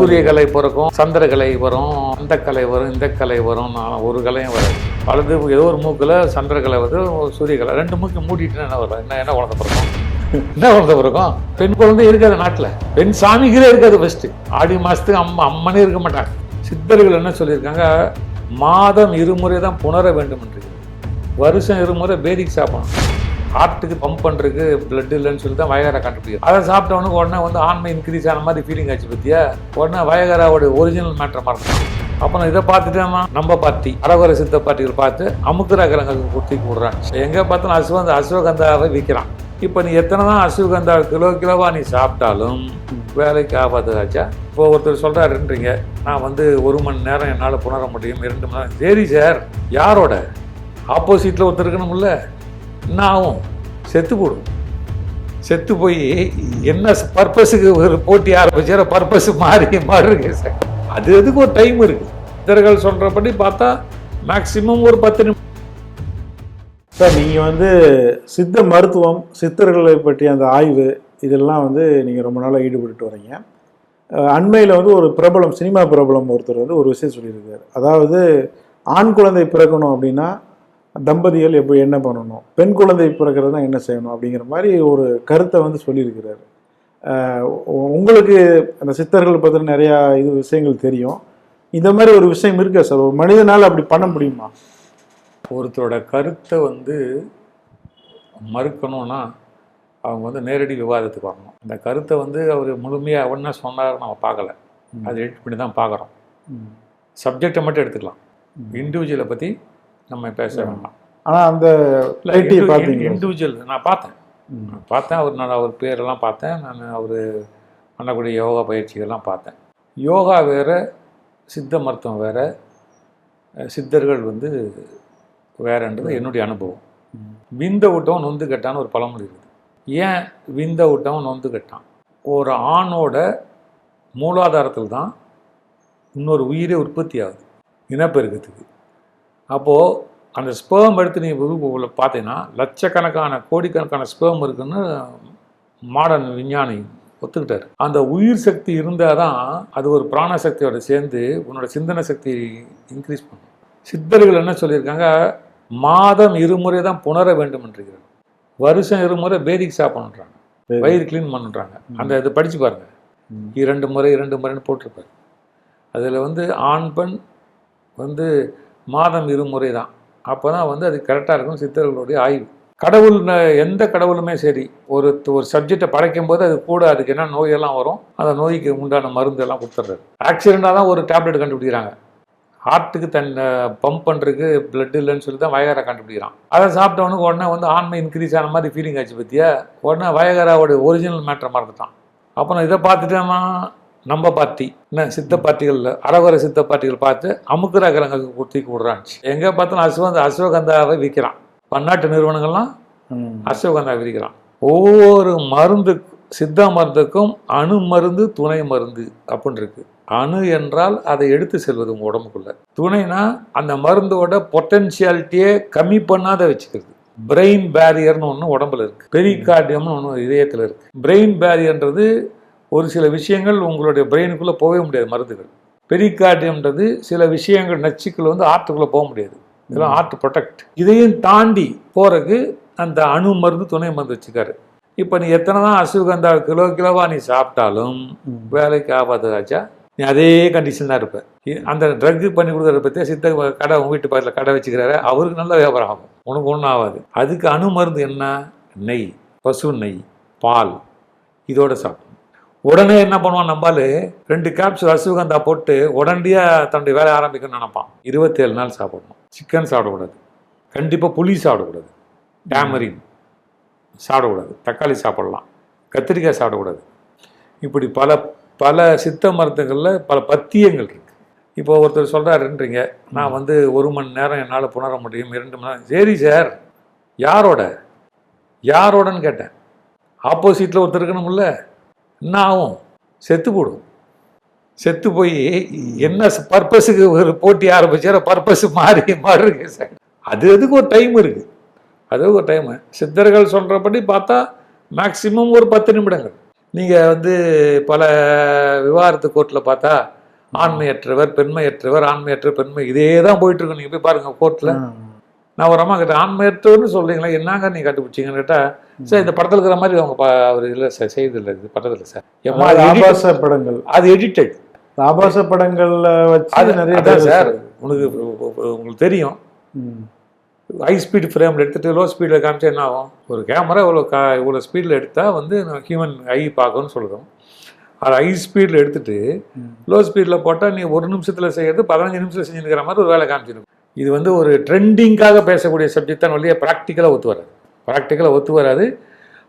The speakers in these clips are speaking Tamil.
சூரிய கலை பிறக்கும் சந்திர கலை வரும் அந்த கலை வரும் இந்த கலை வரும் நான் ஒரு கலையும் வரும் அல்லது ஏதோ ஒரு மூக்கில் சந்திர கலை வந்து ஒரு சூரிய கலை ரெண்டு மூக்கு மூடிட்டு என்ன வரும்? என்ன என்ன குழந்தை பிறக்கும்? என்ன குழந்தை பிறக்கும்? பெண் குழந்தை இருக்காது நாட்டில். பெண் சாமிகளே இருக்காது ஃபஸ்ட்டு ஆடி மாதத்துக்கு அம்மா அம்மனே இருக்க மாட்டாங்க. சித்தர்கள் என்ன சொல்லியிருக்காங்க? மாதம் இருமுறை தான் புணர வேண்டும் என்று வருஷம் இருமுறை பேதிக்கு சாப்பிடணும். ஹார்ட்டுக்கு பம்ப் பண்ணுறதுக்கு பிளட் இல்லைன்னு சொல்லி தான் வயகாரா கண்டுபிடிக்கும் அதை சாப்பிட்டவனுக்கு உடனே வந்து ஆன்மை இன்க்ரீஸ் ஆன மாதிரி ஃபீலிங் ஆச்சு பற்றியா உடனே வயகாராவோட ஒரிஜினல் மேட்டரை மறந்து அப்புறம் இதை பார்த்துட்டோமா நம்ம பார்ட்டி அரகுர சித்த பார்ட்டிகள் பார்த்து அமுக்குற கிரகங்களுக்கு குத்தி விடுறான் எங்கே பார்த்தாலும் அசுவந்த அஸ்வகந்தாவை விற்கிறான் இப்போ நீ எத்தனை தான் அசுவகந்தா கிலோ கிலோவா நீ சாப்பிட்டாலும் வேலைக்கு ஆகாதுக்காச்சா இப்போ ஒருத்தர் சொல்கிறாருன்றீங்க நான் வந்து ஒரு மணி நேரம் என்னால் புணர முடியும் இரண்டு மணி நேரம். சரி சார் யாரோட? ஆப்போசிட்டில் ஒருத்தர் இருக்கணும்ல. என்ன ஆகும் செத்து போடும். செத்து போய் என்ன பர்பஸுக்கு ஒரு போட்டி ஆரம்பிச்சார பர்பஸ் மாறி மாறுங்க சார். அது அதுக்கு ஒரு டைம் இருக்குது சித்தர்கள் சொல்கிறபடி பார்த்தா மேக்சிமம் ஒரு பத்து நிமிஷம். சார் நீங்கள் வந்து சித்த மருத்துவம் சித்தர்களை பற்றிய அந்த ஆய்வு இதெல்லாம் வந்து நீங்கள் ரொம்ப நாளாக ஈடுபட்டு வரீங்க. அண்மையில் வந்து ஒரு பிரபலம் சினிமா பிரபலம் ஒருத்தர் வந்து ஒரு விஷயம் சொல்லியிருக்காரு. அதாவது ஆண் குழந்தை பிறக்கணும் அப்படின்னா தம்பதிகள் எப்படி என்ன பண்ணணும்? பெண் குழந்தை பிறக்கிறதுனா என்ன செய்யணும்? அப்படிங்கிற மாதிரி ஒரு கருத்தை வந்து சொல்லியிருக்கிறாரு. உங்களுக்கு அந்த சித்தர்கள் பற்றின நிறையா இது விஷயங்கள் தெரியும். இந்த மாதிரி ஒரு விஷயம் இருக்கா சார்? ஒரு மனிதனால் அப்படி பண்ண முடியுமா? ஒருத்தரோட கருத்தை வந்து மறுக்கணும்னா அவங்க வந்து நேரடி விவாதத்துக்கு வரணும். அந்த கருத்தை வந்து அவர் முழுமையாக அவன்னா சொன்னார் நம்ம பார்க்கல. அதை எடிட் பண்ணி தான் பார்க்குறோம் சப்ஜெக்டை மட்டும் எடுத்துக்கலாம். இண்டிவிஜுவலை பற்றி நம்ம பேச வேண்டாம். ஆனால் அந்த பேட்டியை பார்த்தீங்க. இண்டிவிஜுவல் நான் பார்த்தேன். பார்த்தேன் அவர் நான் அவர் பேரெல்லாம் பார்த்தேன். நான் அவர் பண்ணக்கூடிய யோகா பயிற்சிகள்லாம் பார்த்தேன். யோகா வேற சித்த மருத்துவம் வேற சித்தர்கள் வந்து வேறன்றது என்னுடைய அனுபவம். விந்த விட்டவன் நொந்து கட்டான்னு ஒரு பழமொழி இருக்குது. ஏன் விந்த விட்டவன் நொந்து கட்டான்? ஒரு ஆணோட மூலாதாரத்தில் தான் இன்னொரு உயிரே உற்பத்தி ஆகுது இனப்பெருக்கத்துக்கு. அப்போது அந்த ஸ்பேம் எடுத்து நீ உள்ள பார்த்தீங்கன்னா லட்சக்கணக்கான கோடிக்கணக்கான ஸ்பேம் இருக்குன்னு மாடர்ன் விஞ்ஞானி ஒத்துக்கிட்டாரு. அந்த உயிர் சக்தி இருந்தால் தான் அது ஒரு பிராண சக்தியோட சேர்ந்து உன்னோட சிந்தனை சக்தி இன்க்ரீஸ் பண்ணும். சித்தர்கள் என்ன சொல்லியிருக்காங்க? மாதம் இருமுறை தான் புணர வேண்டும் என்றிருக்கிறார் வருஷம் இருமுறை பேதிக்கு சாப்பிடணுன்றாங்க. வயிறு க்ளீன் பண்ணுறாங்க அந்த இது படிச்சு பாருங்க. இரண்டு முறை இரண்டு முறைன்னு போட்டிருப்பாரு. அதில் வந்து ஆண் பெண் வந்து மாதம் இருமுறை தான் அப்போ தான் வந்து அது கரெக்டாக இருக்கும் சித்தர்களுடைய ஆய்வு. கடவுள் எந்த கடவுளுமே சரி ஒரு ஒரு சப்ஜெக்டை படைக்கும் போது அது கூட அதுக்கு என்ன நோயெல்லாம் வரும் அந்த நோய்க்கு உண்டான மருந்து எல்லாம் கொடுத்துட்றாரு ஆக்சிடெண்ட்டாக தான் ஒரு டேப்லெட் கண்டுபிடிக்கிறாங்க. ஹார்ட்டுக்கு தன் பம்ப் பண்ணுறதுக்கு பிளட் இல்லைன்னு சொல்லி தான் வயகாரா கண்டுபிடிக்கிறான். அதை சாப்பிட்டவனுக்கு உடனே வந்து ஆன்மை இன்க்ரீஸ் ஆன மாதிரி ஃபீலிங் ஆச்சு பற்றிய உடனே வயகாராவோட ஒரிஜினல் மேட்ரை மறந்துட்டான். அப்புறம் இதை பார்த்துட்டேமா நம்ம பார்ட்டி என்ன சித்த பார்ட்டிகளில் அரகுர சித்த பார்ட்டிகள் பார்த்து அமுக்குற கிரகங்களுக்கு விடுறான்ச்சு எங்கே பார்த்தாலும் அசுவந்த அஸ்வகந்தாவை விற்கிறான் பன்னாட்டு நிறுவனங்கள்லாம். அஸ்வகந்தா விற்கிறான் ஒவ்வொரு மருந்து சித்த மருந்துக்கும் அணு மருந்து துணை மருந்து அப்படின்னு இருக்கு அணு என்றால் அதை எடுத்து செல்வது உங்க உடம்புக்குள்ள. துணைனா அந்த மருந்தோட பொட்டன்ஷியாலிட்டியே கம்மி பண்ணாத வச்சுக்கிறது. பிரெயின் பேரியர்னு ஒன்று உடம்புல இருக்கு. பெரிகார்டியம்னு ஒன்று இதயத்தில் இருக்கு. பிரெயின் பேரியர்ன்றது ஒரு சில விஷயங்கள் உங்களுடைய பிரெயினுக்குள்ளே போகவே முடியாது மருந்துகள். பெரிகார்டியம்ன்றது சில விஷயங்கள் நச்சுக்கள் வந்து ஆர்ட்டுக்குள்ளே போக முடியாது. இதெல்லாம் ஆர்ட் ப்ரொடெக்ட். இதையும் தாண்டி போறதுக்கு அந்த அணு மருந்து துணை மருந்து வச்சுக்காரு. இப்போ நீ எத்தனை தான் அசுகந்தா கிலோ கிலோவா நீ சாப்பிட்டாலும். வேலைக்கு ஆகாததாச்சா நீ அதே கண்டிஷன் தான் இருப்ப. இ- அந்த ட்ரக் பண்ணி கொடுக்குறத பற்றி சித்த கடை உங்க வீட்டு பக்கத்தில் கடை வச்சுக்கிறாரு. அவருக்கு நல்ல வியாபாரம் ஆகும். உனக்கு ஒன்றும் ஆகாது. அதுக்கு அணு மருந்து என்ன? நெய். பசு நெய். பால். இதோட சாப்பிடணும் உடனே என்ன பண்ணுவான் நம்பால்? ரெண்டு கேப்சூல் அசுகந்தா போட்டு உடனடியாக தன்னுடைய வேலை ஆரம்பிக்கணும்னு நினைப்பான். இருபத்தேழு நாள் சாப்பிடணும். சிக்கன் சாப்பிடக்கூடாது. கண்டிப்பாக புளி சாப்பிடக்கூடாது. டேமரின் சாப்பிடக்கூடாது. தக்காளி சாப்பிடலாம். கத்திரிக்காய் சாப்பிடக்கூடாது. இப்படி பல பல சித்த மருத்துவங்களில் பல பத்தியங்கள் இருக்கு. இப்போ ஒருத்தர் சொல்கிறாருன்றீங்க நான் வந்து ஒரு மணி நேரம் என்னால் புணர முடியும் இரண்டு மணி நேரம். சரி சார் யாரோட? யாரோடன்னு கேட்டேன். ஆப்போசிட்டில் ஒருத்தர் இருக்கணும்ல. என்ன ஆகும் செத்து போடும். செத்து போய் என்ன பர்பஸுக்கு ஒரு போட்டி ஆரம்பிச்சார பர்பஸ் மாறி மாறுங்க சார் அது அதுக்கு ஒரு டைம் இருக்கு? அது ஒரு டைம் சித்தர்கள் சொல்கிறபடி பார்த்தா மேக்சிமம் ஒரு பத்து நிமிடங்கள். நீங்கள் வந்து பல விவாகரத்து கோர்ட்டில் பார்த்தா ஆண்மையற்றவர் பெண்மையற்றவர் ஆண்மையற்ற பெண்மை இதே தான் போயிட்டுருக்கோம் நீங்கள் போய் பாருங்கள் கோர்ட்டில் நான் ஒரு அம்மா கேட்டேன் ஆண்மையற்றவர்னு சொல்றீங்களா? என்னங்க நீ கண்டுபிடிச்சிங்கன்னு கேட்டா சார் இந்த படத்தில் இருக்கிற மாதிரி அவங்க அவர் இல்லை சார் செய்தில்லை இது படத்தில் சார். எம்மா, ஆபாச படங்கள். அது எடிட்டட் ஆபாச படங்கள்ல வச்சு அது நிறைய சார் உனக்கு உங்களுக்கு தெரியும். ஹை ஸ்பீட் ஃப்ரேமில் எடுத்துட்டு லோ ஸ்பீடில் காமிச்சா என்ன ஆகும்? ஒரு கேமரா இவ்வளோ கா இவ்வளோ ஸ்பீடில் எடுத்தால் வந்து ஹியூமன் ஐ பார்க்கணும்னு சொல்கிறோம் அது ஹை ஸ்பீடில் எடுத்துட்டு. லோ ஸ்பீடில் போட்டால் நீ ஒரு நிமிஷத்தில் செய்யறது பதினஞ்சு நிமிஷத்தில் செஞ்சுருக்கிற மாதிரி ஒரு வேலை காமிச்சிடும் இது வந்து ஒரு ட்ரெண்டிங்காக பேசக்கூடிய சப்ஜெக்ட் தான் வழியாக ப்ராக்டிக்கலாக ஒத்து வராது. ப்ராக்டிக்கலாக ஒத்து வராது.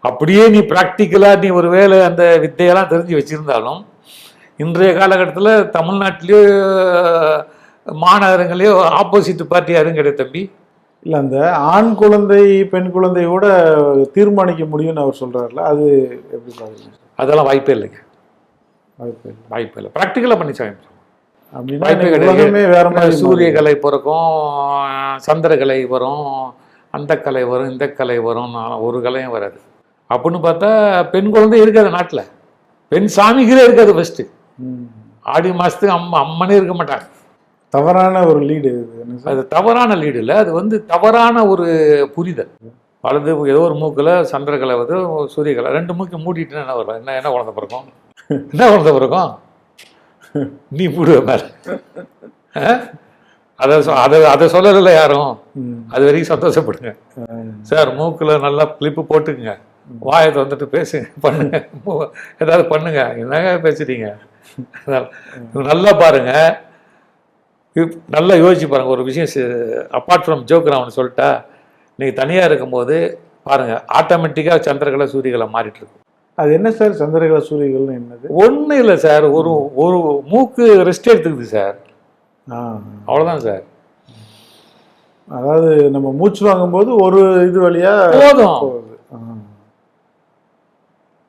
அப்படியே நீ ப்ராக்டிக்கலாக நீ ஒரு வேலை அந்த வித்தையெல்லாம் தெரிஞ்சு வச்சுருந்தாலும் இன்றைய காலகட்டத்தில் தமிழ்நாட்டிலேயோ மாநகரங்களையோ ஆப்போசிட் பார்ட்டி யாரும் கிடையாது தம்பி. இல்ல அந்த ஆண் குழந்தை பெண் குழந்தையோட தீர்மானிக்க முடியும்னு அவர் சொல்றாருல அது எப்படி அதெல்லாம் வாய்ப்பே இல்லைங்க. வாய்ப்பு இல்லை. வாய்ப்பே இல்லை. ப்ராக்டிக்கலாக பண்ணி சாமி அப்படின்னா வாய்ப்பே வேற சூரிய கலை பிறக்கும் சந்திரகலை வரும் அந்த கலை வரும் இந்த கலை வரும் ஒரு கலையும் வராது. அப்படின்னு பார்த்தா பெண் குழந்தை இருக்காது நாட்டில். பெண் சாமிகளே இருக்காது ஃபஸ்ட்டு. ஆடி மாதத்துக்கு அம்மா அம்மனே இருக்க மாட்டாங்க. தவறான ஒரு லீடு அது தவறான லீடு இல்லை அது வந்து தவறான ஒரு புரிதல். வலது ஏதோ ஒரு மூக்கில் சந்திரகலை வந்து சூரியகலை ரெண்டு மூக்கு மூடிட்டுனா என்ன வரும்? என்ன என்ன குழந்தை பிறக்கும்? என்ன குழந்தை பிறக்கும்? நீ மூடுவ மேலே. அதை சொ- அதை அதை சொல்லலை யாரும். அது வரைக்கும் சந்தோஷப்படுங்க. சார் மூக்கில் நல்லா கிளிப்பு போட்டுக்குங்க. வாயை வந்துட்டு பேசுங்க பண்ணுங்க. ஏதாவது பண்ணுங்க. என்னங்க பேசுறீங்க. நல்லா பாருங்க. நல்லா யோசிச்சு பாருங்க. ஒரு விஷயம் அப்பார்ட் ஃப்ரம் ஜோக் நான் சொல்லிட்டா நீங்கள் தனியாக இருக்கும்போது பாருங்க ஆட்டோமேட்டிக்காக சந்திரகலை சூரியகலை மாறிட்டு இருக்கும். அது என்ன சார் சந்திரகல சூரியகள்னு என்னது ஒன்றும் இல்லை சார் ஒரு ஒரு மூக்கு ரெஸ்ட் எடுத்துக்குது சார். அவ்வளோதான் சார் அதாவது நம்ம மூச்சு வாங்கும்போது ஒரு இது வழியா போதும்.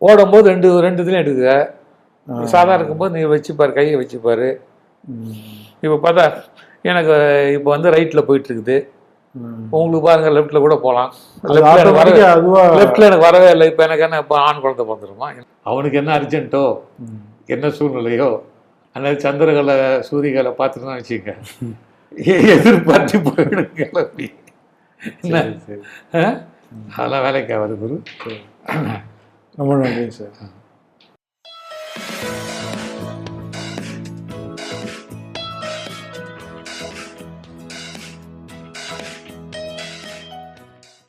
ஓடும்போது ரெண்டு ரெண்டு இதுலையும் எடுக்குங்க ஆ. சாதா இருக்கும்போது நீ வச்சுப்பாரு கையை வச்சுப்பாரு. இப்போ பார்த்தா எனக்கு இப்போ வந்து ரைட்டில் போயிட்டு இருக்குது ம். உங்களுக்கு பாருங்க லெஃப்ட்டில் கூட போகலாம் அது லெஃப்ட்டில் எனக்கு வரவே இல்லை. இப்போ எனக்கு என்ன இப்போ ஆண் குழந்தை பிறந்துருமா? அவனுக்கு என்ன அர்ஜென்ட்டோ. என்ன சூழ்நிலையோ? அல்லது சந்திரகலை சூரியகலை பார்த்துட்டு வச்சுக்க எதிர்பார்த்து சரி. ஆ? அதெல்லாம் வேலைக்கு ஆகாது குரு. ரொம்ப நன்றி சார்.